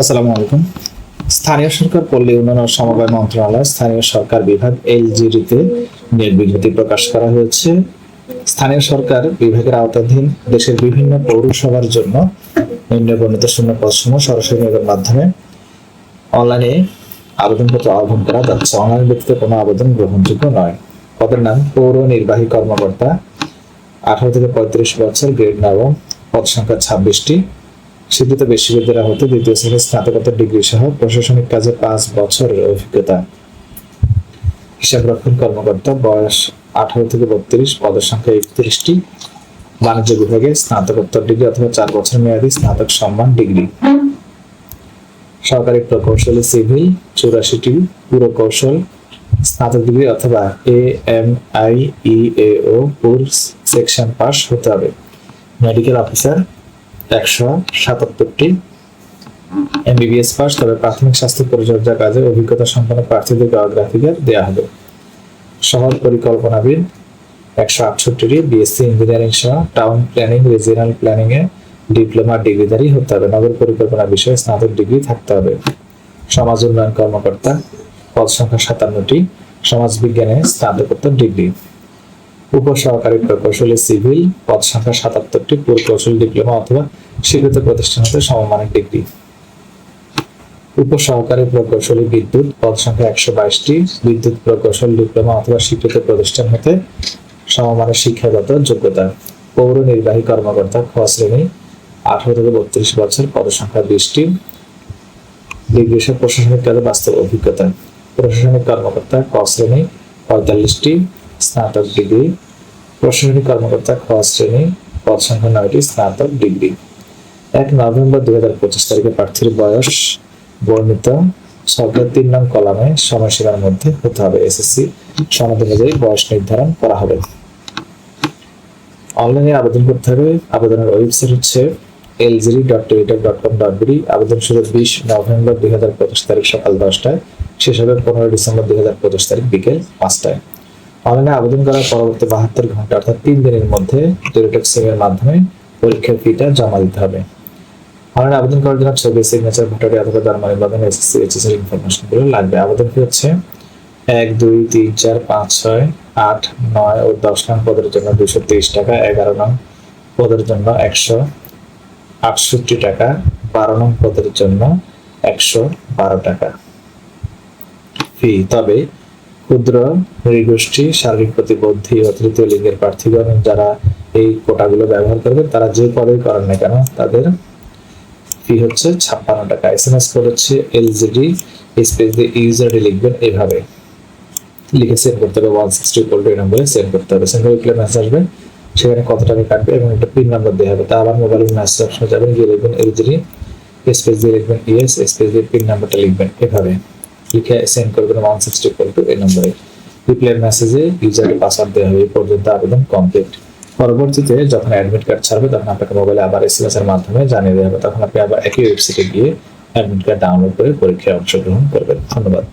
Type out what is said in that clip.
আসসালামু আলাইকুম। স্থানীয় সরকার পল্লী উন্নয়ন ও সমবায় মন্ত্রণালয়, স্থানীয় সরকার বিভাগ এলজিডিতে নিয়োগ বিজ্ঞপ্তি প্রকাশ করা হয়েছে। স্থানীয় সরকার বিভাগের আওতাধীন দেশের বিভিন্ন পৌরসভার জন্য নিম্ন বর্ণিত শূন্য পদসমূহ সরাসরি নিয়োগের মাধ্যমে অনলাইনে আবেদনপত্র আহ্বান করা যাচ্ছে। অনলাইন ব্যক্তিতে কোনো আবেদন গ্রহণযোগ্য নয়। পদের নাম পৌর নির্বাহী কর্মকর্তা। আঠারো থেকে পঁয়ত্রিশ বছর, গ্রেড নবম পদ সংখ্যা ছাব্বিশটি। স্বীকৃত বিশ্ববিদ্যালয় হতে দ্বিতীয় শ্রেণির স্নাতকোত্তর ডিগ্রি সহ প্রশাসনিক কাজে পাঁচ বছরের অভিজ্ঞতা। হিসাব রক্ষণ কর্মকর্তা, বয়স আঠারো থেকে বত্রিশ, পদের সংখ্যা একত্রিশটি। বাণিজ্য বিভাগে স্নাতকোত্তর ডিগ্রি অথবা চার বছর মেয়াদী স্নাতক সম্মান ডিগ্রি। সরকারি প্রকৌশলী, সিভিল, চুরাশিটি, পুরকৌশল, স্নাতক ডিগ্রি অথবা এ এম আই ই এ ও পুর সেকশন পাস হতে হবে। মেডিকেল অফিসার একশো সাতাত্তরটি এমবিবিএস পাস, তবে প্রাথমিক স্বাস্থ্য পরিচর্যা কাজে অভিজ্ঞতা সম্পন্ন প্রার্থীদেরকে অগ্রাধিকার দেওয়া হবে। শহর পরিকল্পনাবিদ একশো আটষট্টিটি, বিএসসি ইঞ্জিনিয়ারিং সহ টাউন প্ল্যানিং, রিজিওনাল প্ল্যানিং এ ডিপ্লোমা, ডিগ্রিধারী হতে হবে। নগর পরিকল্পনা বিষয়ে স্নাতক ডিগ্রি থাকতে হবে। সমাজ উন্নয়ন কর্মকর্তা, পদ সংখ্যা সাতান্নটি, সমাজ বিজ্ঞানে স্নাতকোত্তর ডিগ্রি। উপসহকারী প্রকৌশলী সিভিল পদ সংখ্যা সাতাত্তরটি, প্রকৌশল ডিপ্লোমা অথবা স্বীকৃত প্রতিষ্ঠান হতে সমমানের ডিগ্রি। উপসহকারী প্রকৌশলী বিদ্যুৎ পদ সংখ্যা একশো বাইশটি, বিদ্যুৎ প্রকৌশল ডিপ্লোমা অথবা স্বীকৃত প্রতিষ্ঠান হতে সমমানের শিক্ষাগত যোগ্যতা। পৌর নির্বাহী কর্মকর্তা খ শ্রেণি, আঠারো থেকে বত্রিশ বছর, পদ সংখ্যা বিশটি। ডিগ্রি প্রশাসনিক কাজে বাস্তব অভিজ্ঞতা। প্রশাসনিক কর্মকর্তা ক শ্রেণি, পঁয়তাল্লিশটি। স্নাতক ডিগ্রি, প্রশাসনিক কর্মকর্তা খ শ্রেণি পদ সংখ্যা নয়টি স্নাতক ডিগ্রি। এক নভেম্বর দুই হাজার পঁচিশ তারিখে প্রার্থীর বয়স বর্ণিত। সরকার তিন নং কলামে সময়সীমার মধ্যে হতে হবে। এসএসসি সনদ অনুযায়ী বয়স নির্ধারণ করা হবে। অনলাইনে আবেদন করতে হবে। আবেদনের ওয়েবসাইট হচ্ছে এলজিরি dot Teletalk dot com dot BD আবেদন শুরু বিশ নভেম্বর দুই হাজার পঁচিশ তারিখ সকাল দশটায়। শেষ হবে পনেরো ডিসেম্বর দুই হাজার পঁচিশ তারিখ বিকেল পাঁচটায়। অনলাইনে আবেদন করার পরবর্তী বাহাত্তর ঘণ্টা, অর্থাৎ তিন দিনের মধ্যে টেলিটক সিম এর মাধ্যমে পরীক্ষার ফিটা জমা দিতে হবে। অনলাইনে আবেদন করার জন্য ছবি সিগনেচার ভোটারি অথবা জন্ম নিবন্ধন এসএসসি এইচএস এর ইনফরমেশনগুলো লাগবে। আবেদন ফি হচ্ছে এক, দুই, তিন, চার, পাঁচ, ছয়, আট, নয় ও দশ নং পদের জন্য দুশো তেইশ টাকা, এগারো নং পদের জন্য একশো আটষট্টি টাকা, বারো নং পদের জন্য একশো বারো টাকা। ফি তবে ক্ষুদ্র নৃগোষ্ঠী, শারীরিক প্রতিবন্ধী ও তৃতীয় লিঙ্গের প্রার্থীগণ যারা এই কোটাগুলো ব্যবহার করবেন, তারা যে পদেই করেন না কেন, তাদের ফি হচ্ছে ছাপ্পান্ন টাকা। এস এম এস কোড হচ্ছে এলজিডি স্পেস দিয়ে ইউজারটি লিখবেন এভাবে। লিখে সেন্ড করতে হবে ওয়ান সিক্সটি কোল্ড এই নম্বরে সেন্ড করতে হবে। সেন্ড করে মেসেজ আসবে সেখানে কত টাকা কাটবে এবং একটা পিন নাম্বার দেওয়া হবে। তা আবার মোবাইলের মেসেজ অপশনে যাবেন, গিয়ে লিখবেন এলজিডি স্পেস দিয়ে লিখবেন ইএস স্পেস দিয়ে পিন নাম্বারটা লিখবেন এভাবে। লিখে সেন্ড করবেন ওয়ান সিক্সটি ফোর টু এই নম্বরে। রিপ্লাই মেসেজে ইউজারের পাসওয়ার্ড দেওয়া হবে এই পর্যন্ত আবেদন কমপ্লিট পরবর্তীতে যখন অ্যাডমিট কার্ড ছাড়বে, তখন আপনাকে মোবাইলে আবার এস এম এস এর মাধ্যমে জানিয়ে দেওয়া হবে। তখন আপনি আবার একই ওয়েবসাইটে গিয়ে অ্যাডমিট কার্ড ডাউনলোড করে পরীক্ষায় অংশগ্রহণ করবেন। ধন্যবাদ।